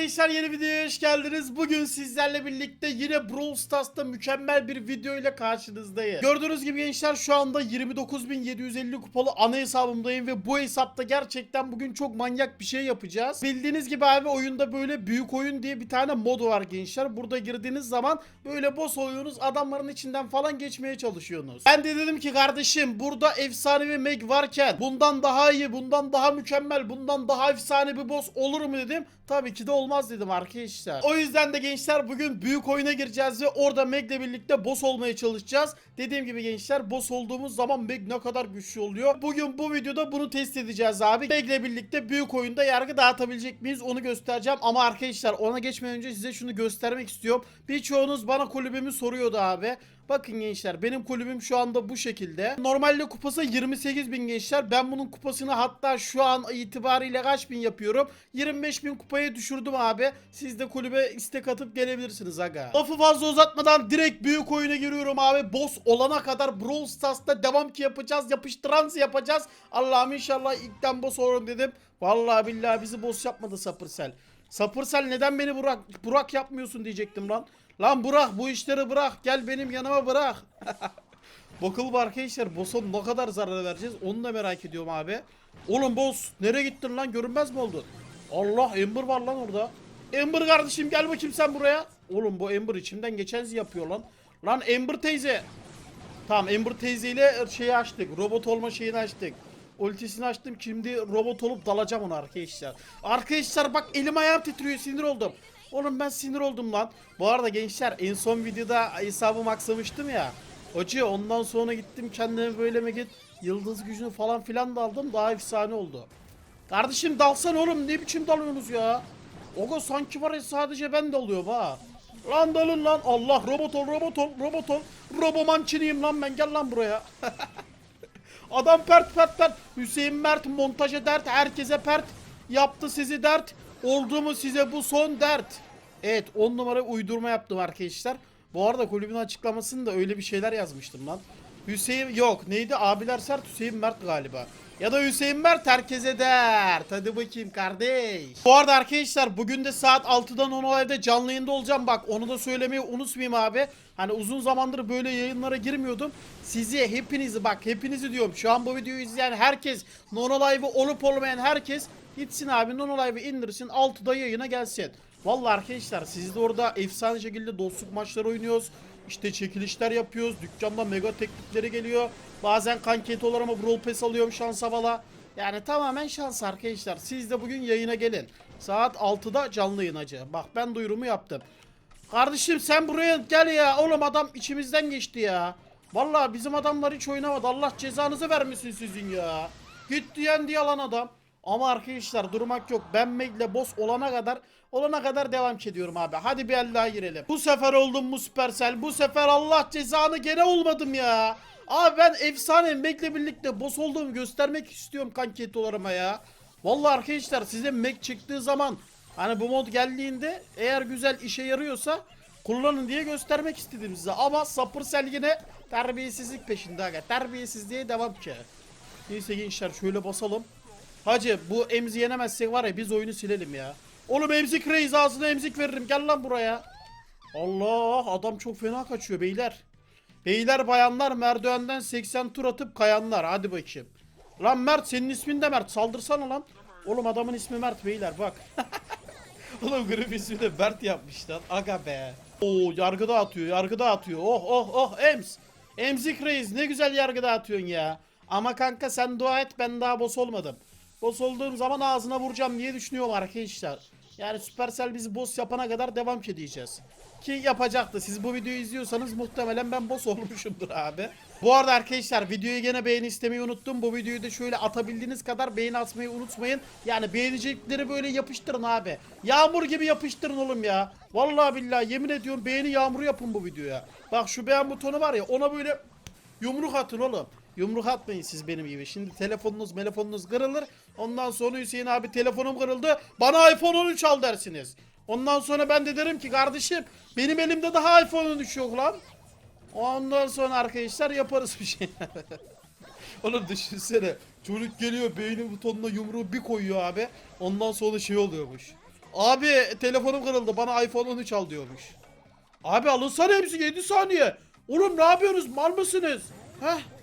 arkadaşlar yeni videoya hoş geldiniz. Bugün sizlerle birlikte yine Brawl Stars'ta mükemmel bir video ile karşınızdayım. Gördüğünüz gibi gençler şu anda 29.750 kupalı ana hesabımdayım ve bu hesapta gerçekten bugün çok manyak bir şey yapacağız. Bildiğiniz gibi abi oyunda böyle büyük oyun diye bir tane mod var gençler. Burada girdiğiniz zaman böyle boss oluyorsunuz adamların içinden falan geçmeye çalışıyorsunuz. Ben de dedim ki kardeşim burada efsanevi Meg varken bundan daha iyi, bundan daha mükemmel, bundan daha efsane bir boss olur mu dedim. Tabii ki de olmaz dedim arkadaşlar. O yüzden de gençler bugün büyük oyuna gireceğiz ve orada Meg'le birlikte boss olmaya çalışacağız. Dediğim gibi gençler boss olduğumuz zaman Meg ne kadar güçlü oluyor. Bugün bu videoda bunu test edeceğiz abi. Meg'le birlikte büyük oyunda yargı dağıtabilecek miyiz onu göstereceğim. Ama arkadaşlar ona geçmeden önce size şunu göstermek istiyorum. Birçoğunuz bana kulübümü soruyordu abi. Bakın gençler benim kulübüm şu anda bu şekilde. Normalde kupası 28 bin gençler. Ben bunun kupasını hatta şu an itibariyle kaç bin yapıyorum? 25 bin kupaya düşürdüm abi. Siz de kulübe istek atıp gelebilirsiniz aga. Lafı fazla uzatmadan direkt büyük oyuna giriyorum abi. Boss olana kadar Brawl Stars'ta devam ki yapacağız. Yapıştıransı yapacağız. Allah'ım inşallah ilkten boss olurum dedim. Vallahi billahi bizi boss yapmadı Sapırsel. Sapırsel neden beni Burak, Burak yapmıyorsun diyecektim lan. Lan Burak bu işleri bırak. Gel benim yanıma bırak. Bakalım arkadaşlar boss'a ne kadar zarar vereceğiz onu da merak ediyorum abi. Oğlum boss nereye gittin lan görünmez mi oldun? Allah Ember var lan orada. Ember kardeşim gel bakayım sen buraya. Oğlum bu Ember içimden geçenzi yapıyor lan. Lan Ember teyze. Tamam Ember teyzeyle şeyi açtık. Robot olma şeyini açtık. Ultisini açtım. Şimdi robot olup dalacağım ona arkadaşlar. Arkadaşlar bak elim ayağım titriyor. Sinir oldum. Oğlum ben sinir oldum lan. Bu arada gençler en son videoda hesabımı aksamıştım ya. Hoca ondan sonra gittim kendime böyle mi git yıldız gücünü falan filan da aldım. Daha efsane oldu. Kardeşim dalsan oğlum ne biçim dalıyorsunuz ya? Ogo sanki var ya sadece ben dalıyorum ha. Lan dalın lan. Allah robot ol robot ol robot ol. Robomançiniyim lan ben gel lan buraya. Adam pert pert pert. Hüseyin Mert montaja dert. Herkese pert. Yaptı sizi dert. Oldu mu size bu son dert. Evet 10 numara uydurma yaptım arkadaşlar. Bu arada kulübün açıklamasında öyle bir şeyler yazmıştım lan. Hüseyin yok neydi abiler sert Hüseyin Mert galiba. Ya da Hüseyin Mert herkese dert. Hadi bakayım kardeş. Bu arada arkadaşlar bugün de saat 6'dan 10'a evde canlı yayında olacağım. Bak onu da söylemeyi unutmayayım abi. Hani uzun zamandır böyle yayınlara girmiyordum. Sizi hepinizi bak hepinizi diyorum. Şu an bu videoyu izleyen herkes Nono Live'ı olup olmayan herkes gitsin abi Nono Live'ı indirsin 6'da yayına gelsin. Vallahi arkadaşlar siz de orada efsane şekilde dostluk maçları oynuyoruz. İşte çekilişler yapıyoruz. Dükkanda mega teklifleri geliyor. Bazen kanket olur ama Brawl Pass alıyorum şans havala. Yani tamamen şans arkadaşlar. Siz de bugün yayına gelin. Saat 6'da canlı yayın hacı. Bak ben duyurumu yaptım. Kardeşim sen buraya gel ya. Oğlum adam içimizden geçti ya. Vallahi bizim adamlar hiç oynamadı. Allah cezanızı vermesin sizin ya. Git diyen diye alan adam. Ama arkadaşlar durmak yok. Ben Meg'le boss olana kadar olana kadar devam ediyorum abi. Hadi bir el daha girelim. Bu sefer oldum mu Supercell. Bu sefer Allah cezanı gene olmadım ya. Abi ben efsane Meg'le birlikte boss olduğumu göstermek istiyorum kanketolarıma ya. Vallahi arkadaşlar size Meg çıktığı zaman hani bu mod geldiğinde eğer güzel işe yarıyorsa kullanın diye göstermek istedim size. Ama Supercell yine terbiyesizlik peşinde aga. Terbiyesizliğe devam ki. Neyse gençler şöyle basalım. Hacı bu emzi yenemezsek var ya biz oyunu silelim ya. Oğlum emzik reis ağzına emzik veririm gel lan buraya. Allah adam çok fena kaçıyor beyler. Beyler bayanlar merdivenden 80 tur atıp kayanlar hadi bakayım. Lan Mert senin ismin de Mert saldırsana lan. Oğlum adamın ismi Mert beyler bak. Oğlum grup ismi de Mert yapmışlar aga be. Oo yargıda atıyor yargıda atıyor oh oh oh ems. Emzik reis ne güzel yargıda atıyorsun ya. Ama kanka sen dua et ben daha boss olmadım. Boss olduğum zaman ağzına vuracağım diye düşünüyorum arkadaşlar. Yani Supercell bizi boss yapana kadar devam edeceğiz. Ki yapacaktı. Siz bu videoyu izliyorsanız muhtemelen ben boss olmuşumdur abi. Bu arada arkadaşlar videoyu gene beğeni istemeyi unuttum. Bu videoyu da şöyle atabildiğiniz kadar beğeni atmayı unutmayın. Yani beğenecekleri böyle yapıştırın abi. Yağmur gibi yapıştırın oğlum ya. Vallahi billahi yemin ediyorum beğeni yağmuru yapın bu videoya. Bak şu beğen butonu var ya ona böyle yumruk atın oğlum. Yumruk atmayın siz benim gibi. Şimdi telefonunuz telefonunuz kırılır. Ondan sonra Hüseyin abi telefonum kırıldı. Bana iPhone 13 al dersiniz. Ondan sonra ben de derim ki kardeşim benim elimde daha iPhone 13 yok lan. Ondan sonra arkadaşlar yaparız bir şey. Oğlum düşünsene. Çocuk geliyor beyni butonuna yumruğu bir koyuyor abi. Ondan sonra şey oluyormuş. Abi telefonum kırıldı bana iPhone 13 al diyormuş. Abi alınsana hepsi 7 saniye. Oğlum ne yapıyorsunuz mal mısınız? Heh.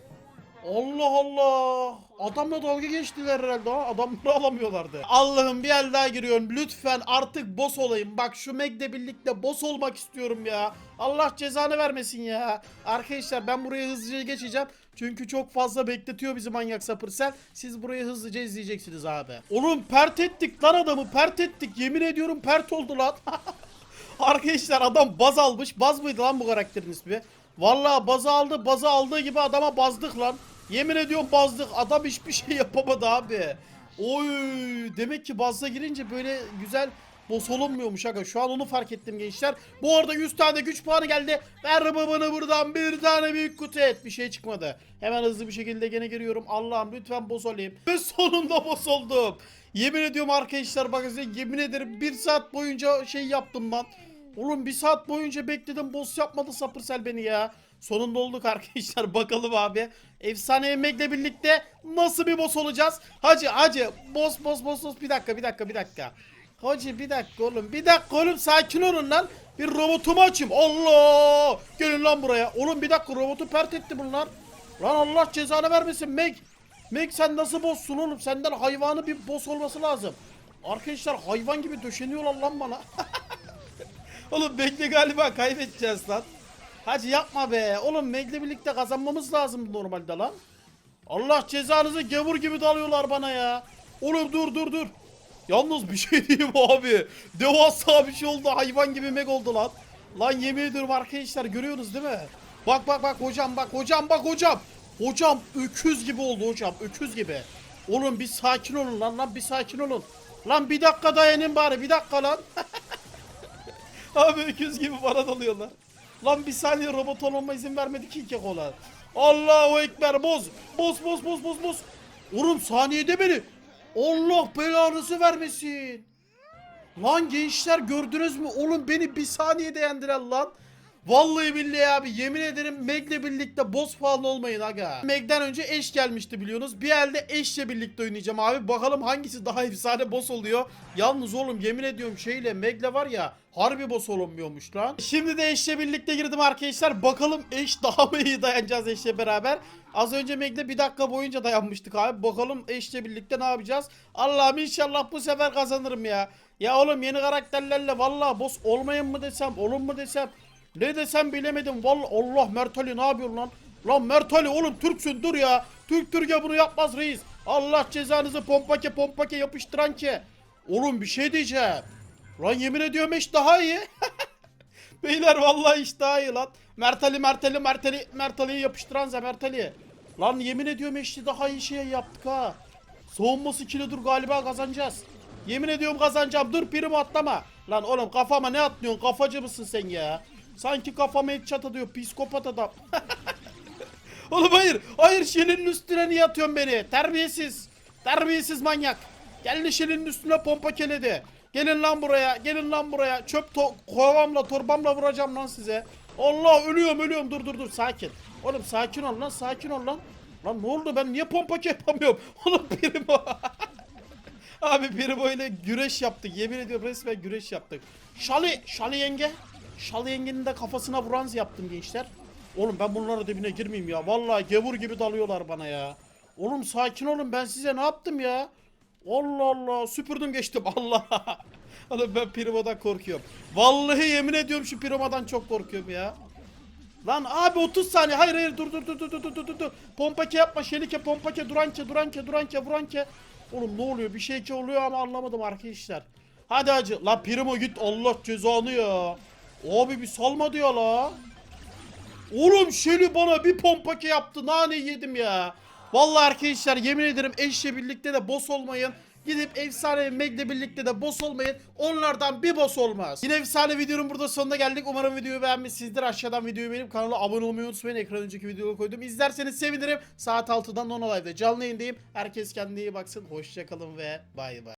Allah Allah. Adamla dalga geçtiler herhalde ha. Adamları alamıyorlardı. Allah'ım bir el daha giriyorum. Lütfen artık boss olayım. Bak şu Meg'le birlikte boss olmak istiyorum ya. Allah cezanı vermesin ya. Arkadaşlar ben buraya hızlıca geçeceğim. Çünkü çok fazla bekletiyor bizi manyak sapırsel. Siz burayı hızlıca izleyeceksiniz abi. Oğlum pert ettik lan adamı pert ettik. Yemin ediyorum pert oldu lan. Arkadaşlar adam baz almış. Baz mıydı lan bu karakterin ismi? Vallahi bazı aldı. Bazı aldığı gibi adama bazdık lan. Yemin ediyorum bazdık. Adam hiçbir şey yapamadı abi. Oy demek ki bazda girince böyle güzel boss olunmuyormuş aga. Şu an onu fark ettim gençler. Bu arada 100 tane güç puanı geldi. Ver babanı buradan bir tane büyük kutu et. Bir şey çıkmadı. Hemen hızlı bir şekilde gene giriyorum. Allah'ım lütfen boss olayım. Ve sonunda boss oldum. Yemin ediyorum arkadaşlar bakın size yemin ederim bir saat boyunca şey yaptım lan. Oğlum bir saat boyunca bekledim boss yapmadı sapırsel beni ya. Sonunda olduk arkadaşlar bakalım abi. Efsane yemekle birlikte nasıl bir boss olacağız? Hacı hacı boss boss boss boss bir dakika bir dakika bir dakika. Hacı bir dakika oğlum bir dakika oğlum sakin olun lan. Bir robotumu açayım. Allah! Gelin lan buraya. Oğlum bir dakika robotu pert etti bunlar. Lan Allah cezanı vermesin Meg. Meg sen nasıl bosssun oğlum? Senden hayvanı bir boss olması lazım. Arkadaşlar hayvan gibi döşeniyorlar lan bana. Oğlum bekle galiba kaybedeceğiz lan. Hacı yapma be. Oğlum Meg'le birlikte kazanmamız lazım normalde lan. Allah cezanızı gavur gibi dalıyorlar bana ya. Oğlum dur dur dur. Yalnız bir şey diyeyim abi. Devasa bir şey oldu. Hayvan gibi Meg oldu lan. Lan yemin ediyorum arkadaşlar görüyorsunuz değil mi? Bak bak bak hocam bak hocam bak hocam. Hocam öküz gibi oldu hocam öküz gibi. Oğlum bir sakin olun lan lan bir sakin olun. Lan bir dakika dayanın bari bir dakika lan. Abi öküz gibi bana dalıyorlar. Lan bir saniye robot olmama izin vermedi ki iki kola. Allahu Ekber boz. Boz boz boz boz boz. Oğlum saniyede beni. Allah belanızı vermesin. Lan gençler gördünüz mü? Oğlum beni bir saniyede yendiler lan. Vallahi billahi abi yemin ederim Meg'le birlikte boss falan olmayın aga. Meg'den önce eş gelmişti biliyorsunuz. Bir elde eşle birlikte oynayacağım abi. Bakalım hangisi daha efsane boss oluyor. Yalnız oğlum yemin ediyorum şeyle Meg'le var ya harbi boss olunmuyormuş lan. Şimdi de eşle birlikte girdim arkadaşlar. Bakalım eş daha mı iyi dayanacağız eşle beraber. Az önce Meg'le bir dakika boyunca dayanmıştık abi. Bakalım eşle birlikte ne yapacağız. Allah'ım inşallah bu sefer kazanırım ya. Ya oğlum yeni karakterlerle vallahi boss olmayın mı desem, olun mu desem. Ne desem bilemedim. Vallahi Allah Mert Ali ne yapıyorsun lan? Lan Mert Ali oğlum Türksün dur ya. Türk Türkiye bunu yapmaz reis. Allah cezanızı pompake pompake yapıştıran ki. Oğlum bir şey diyeceğim. Lan yemin ediyorum eş daha iyi. Beyler vallahi iş daha iyi lan. Mert Ali Mert Ali Mert Ali Mert Ali'yi yapıştıran za Mert Ali. Lan yemin ediyorum eşli daha iyi şey yaptık ha. Soğunması kilo dur galiba kazanacağız. Yemin ediyorum kazanacağım. Dur primo atlama. Lan oğlum kafama ne atlıyorsun? Kafacı mısın sen ya? Sanki kafama headshot atıyor. Psikopat adam. oğlum hayır. Hayır şelinin üstüne niye atıyorsun beni? Terbiyesiz. Terbiyesiz manyak. Geldi şelinin üstüne pompa keledi. Gelin lan buraya. Gelin lan buraya. Çöp to kovamla torbamla vuracağım lan size. Allah ölüyorum ölüyorum. Dur dur dur sakin. Oğlum sakin ol lan sakin ol lan. Lan ne oldu ben niye pompa yapamıyorum? Oğlum primo. Abi biri böyle güreş yaptık. Yemin ediyorum resmen güreş yaptık. Şali, Şali yenge. Şali yengenin de kafasına bronz yaptım gençler. Oğlum ben bunlara dibine girmeyeyim ya. Vallahi gevur gibi dalıyorlar bana ya. Oğlum sakin olun ben size ne yaptım ya? Allah Allah süpürdüm geçtim Allah. Oğlum ben Primo'dan korkuyorum. Vallahi yemin ediyorum şu Primo'dan çok korkuyorum ya. Lan abi 30 saniye. Hayır hayır dur dur dur dur dur dur dur dur. Pompake yapma. Şelike pompake duranke duranke duranke vuranke. Oğlum ne oluyor? Bir şey ki oluyor ama anlamadım arkadaşlar. Hadi hacı. La Primo git Allah cezanı ya. Abi bir salmadı ya la. Oğlum Şeli bana bir pompake yaptı. Nane yedim ya. Vallahi arkadaşlar yemin ederim eşle birlikte de boss olmayın. Gidip efsane Meg'le birlikte de boss olmayın. Onlardan bir boss olmaz. Yine efsane videonun burada sonuna geldik. Umarım videoyu beğenmişsinizdir. Aşağıdan videoyu beğenip kanala abone olmayı unutmayın. Ekran önceki videoyu koydum. İzlerseniz sevinirim. Saat 6'dan Nono Live'de canlı yayındayım. Herkes kendine iyi baksın. Hoşçakalın ve bay bay.